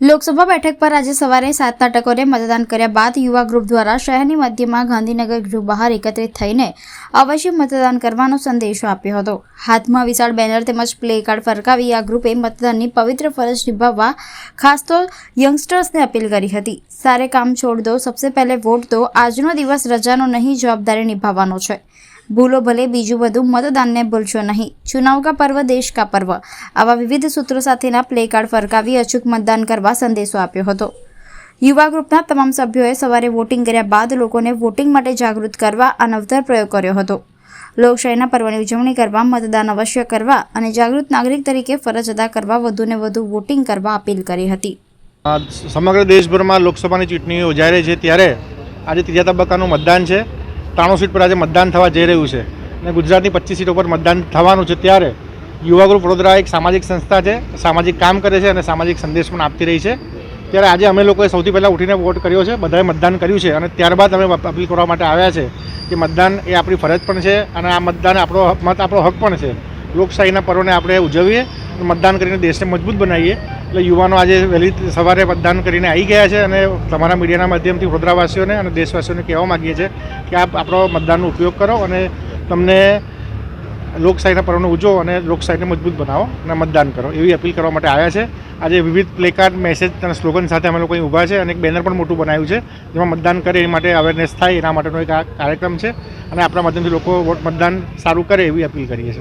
લોકસભા બેઠક પર આજે સવારે સાતના ટકોરે મતદાન કર્યા બાદ યુવા ગ્રુપ દ્વારા શહેરની મધ્યમાં ગાંધીનગર ગૃહ બહાર એકત્રિત થઈને અવશ્ય મતદાન કરવાનો સંદેશો આપ્યો હતો. હાથમાં વિશાળ બેનર તેમજ પ્લે કાર્ડ ફરકાવી આ ગ્રુપે મતદાનની પવિત્ર ફરજ નિભાવવા ખાસ તો યંગસ્ટર્સને અપીલ કરી હતી. સારે કામ છોડ દો, સબસે પહેલે વોટ દો, આજનો દિવસ રજાનો નહીં જવાબદારી નિભાવવાનો છે. ભૂલો ભલે બીજું બધું મતદાનને ભૂલશો નહીં. ચુનાવ કા પર્વ, દેશ કા પર્વ. આવા વિવિધ સૂત્રો સાથેના પ્લે કાર્ડ ફરકાવી અચૂક મતદાન કરવા સંદેશો આપ્યો હતો. યુવા ગ્રુપના તમામ સભ્યોએ સવારે વોટિંગ કર્યા બાદ લોકોને વોટિંગ માટે જાગૃત કરવા આ નવતર પ્રયોગ કર્યો હતો. લોકશાહીના પર્વની ઉજવણી કરવા, મતદાન અવશ્ય કરવા અને જાગૃત નાગરિક તરીકે ફરજ અદા કરવા વધુને વધુ વોટિંગ કરવા અપીલ કરી હતી. સમગ્ર દેશભરમાં લોકસભાની ચૂંટણી યોજાઈ રહી છે ત્યારે આજે ત્રીજા તબક્કાનું મતદાન છે. ત્રાણું સીટ પર આજે મતદાન થવા જઈ રહ્યું છે અને ગુજરાતની પચીસ સીટો પર મતદાન થવાનું છે ત્યારે યુવા ગ્રુપ વડોદરા એક સામાજિક સંસ્થા છે, સામાજિક કામ કરે છે અને સામાજિક સંદેશ પણ આપતી રહી છે. ત્યારે આજે અમે લોકોએ સૌથી પહેલાં ઉઠીને વોટ કર્યો છે, બધાએ મતદાન કર્યું છે અને ત્યારબાદ અમે અપીલ કરવા માટે આવ્યા છે કે મતદાન એ આપણી ફરજ પણ છે અને આ મતદાન આપણો મત આપણો હક પણ છે. લોકશાહીના પર્વને આપણે ઉજવીએ મતદાન કરીને દેશને મજબૂત બનાવીએ. એટલે યુવાનો આજે વહેલી સવારે મતદાન કરીને આવી ગયા છે અને તમારા મીડિયાના માધ્યમથી વડોદરાવાસીઓને અને દેશવાસીઓને કહેવા માગીએ છીએ કે આપ આપણો મતદાનનો ઉપયોગ કરો અને તમને લોકશાહીના પર્વને ઉજવો અને લોકશાહીને મજબૂત બનાવો અને મતદાન કરો. એવી અપીલ કરવા માટે આવ્યા છે. આજે વિવિધ પ્લેકાર્ડ, મેસેજ અને સ્લોગન સાથે અમે લોકો અહીં ઊભા છે અને એક બેનર પણ મોટું બનાવ્યું છે, જેમાં મતદાન કરે એ માટે અવેરનેસ થાય એના માટેનો એક કાર્યક્રમ છે અને આપણા માધ્યમથી લોકો વોટ મતદાન સારું કરે એવી અપીલ કરીએ છીએ.